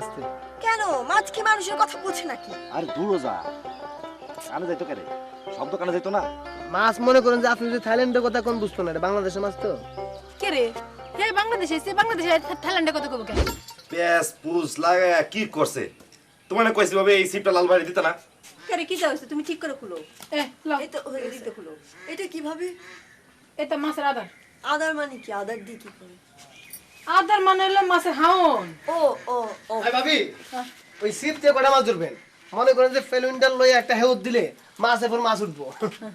আস্তে। কেন? মাছ কি মানুষের কথা বোঝে নাকি? আর দূরও যা। কানে যাইতো কেন? শব্দ কানে যাইতো না? মাছ মনে করেন যে আপনি যদি থাইল্যান্ডের কথা কোন বুঝতো না এটা বাংলাদেশের মাছ তো। কে রে? হে বাংলাদেশে সে বাংলাদেশে থাইল্যান্ডে কত কব কেন? পেঁয়াজ পুস লাগায় কি করছে? তোমার না কইছি ভাবে এই সিপটা লাল বাড়ি দিতে না? কে রে কি যাচ্ছে তুমি ঠিক করে খুলো। এ ল এই তো হয়ে দিতে খুলো। এটা কীভাবে? এটা মাছের আদার। আদার মানে কি? আদার দিয়ে কি করে? আদার মানে হলো মাছের হাওন। ও ও ও। আই ভাবি ওই সিপ দিয়ে কটা মাছ ধরবেন? মনে করেন যে ফেলুইন্ডার লয়ে একটা হেউত দিলে মাছের পর মাছ উঠবো।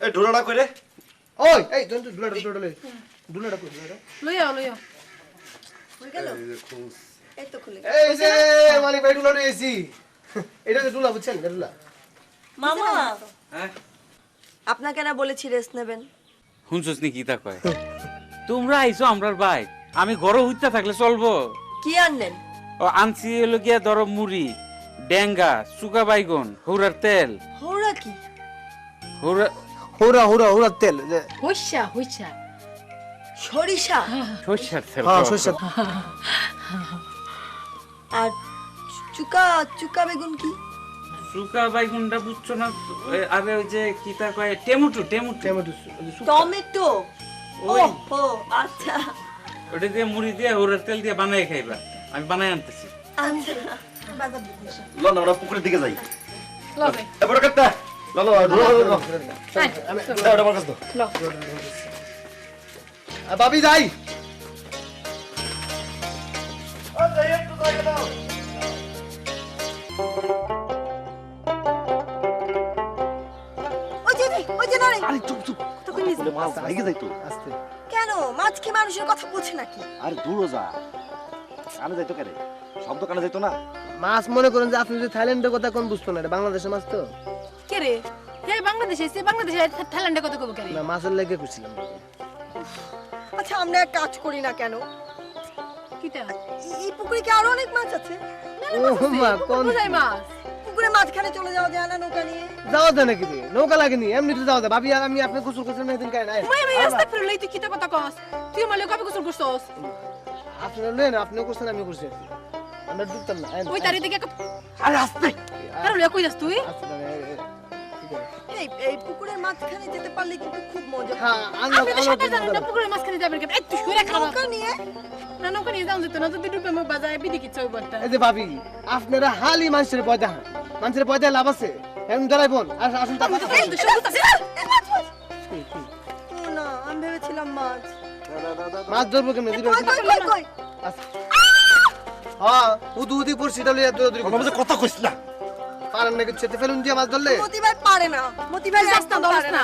এই ঢোলাটা কইরে ওই এই তুই ডুলাটা ডুলাটা লই। ডুলাটা কই ডুলাটা? লইয়া লইয়া। হয়ে গেল? এই তো খুলে এই যে মালিক ভাই ডুলাটা এসি এটা যে ডুলা বুঝছেন? ডুলা। মামা! হ্যাঁ? আপনাকে না বলেছি রেস্ট নেবেন। শুনছস নি কি তা কয়? তোমরা আইছো আমরার ভাই আমি ঘরে হইতে থাকলে চলবো। কি আনলেন? ও আনছি হলো গিয়া ধরো মুড়ি ডেঙ্গা সুকা বাইগন হৌরার তেল। হৌরা কি? হৌরা হুরা হুরা তেল হইসা হইসা। সরিষা? সর্ষার তেল হ্যাঁ সরষে আর চুকা চুকা বেগুন কি? সুকা বাইগনটা বুঝছ না? আরে ওই যে কি তা কয়? টেমুটু টেমুটু। Tomato tomato? ও ও আচ্ছা। ওটা দিয়ে মুড়ি দিয়ে হৌরার তেল দিয়ে বানাই খাইবা। আমি বানাই আনতেছি। আচ্ছা আমরা পুকুরের দিকে যাই। আমার কাছে দাও যাই। আরে চুপ চুপ। নিয়ে মাছ লেগে যাইতো আস্তে কেন? মাছ কি মানুষের কথা বোঝে নাকি? আর দূরও যা কানে যাইতো কেন? শব্দ কানে যাইতো না? মাছ মনে করেন যে আপনি যদি থাইল্যান্ডের কথা কোন বুঝতো না এটা বাংলাদেশের মাছ তো। কে রে? হে বাংলাদেশে সে বাংলাদেশে থাইল্যান্ডে কত কব কেন না মাছের লেগে আচ্ছা আমরা এক কাজ করি না কেন? কিটা? এই- এই পুকুরে কি আরও অনেক মাছ আছে? ও মা কোন মাছ? পুকুরে মাঝখানে চলে যাওয়া যায় না নৌকা নিয়ে? যাওয়া দেয় নাকি নৌকা লাগেনি এমনি তো যাওয়া দেয় ভাবি আর আমি আপনি গোসল না এদিন নাই। মই আমি রাস্তা ফিরে তুই কিটা কথা কস? তুই মালে কবে গোসল করছস? আপনারা লেন করছেন আমিও করছি। আমরা ডুবতাম না ওই তারি দিকে আরে কই যাস তুই? আসতে না, এ- এ- ঠিক আছে। এই এই পুকুরের মাঝখানে যেতে পারলে কিন্তু খুব মজা। হ্যাঁ আমরা তো সাঁতার জানেন না পুকুরের মাঝখানে যাবেন কেন একটু শুয়ে খারাপ নৌকা নিয়ে? না নৌকা নিয়ে যাও যেত না যদি ডুবে মুখ বাজায় বিধি কিচ্ছু এই যে ভাবি আপনারা হালি মানুষের পয়দা হান মানুষের পয়দা লাভ আছে। এখন দাঁড়াই বোন আসুন না আমি ভেবেছিলাম মাছ। মাছ ধরবো কেমনে? দিবে হ্যাঁ উদু উদি পড়ছি তাহলে এত দূর আমার মধ্যে কথা কইছ না। পারেন চেতে ফেলুন দিয়ে মাছ ধরলে। মতিভাই পারে না। মতিভাই যাস না একদম দরস পারে না। না।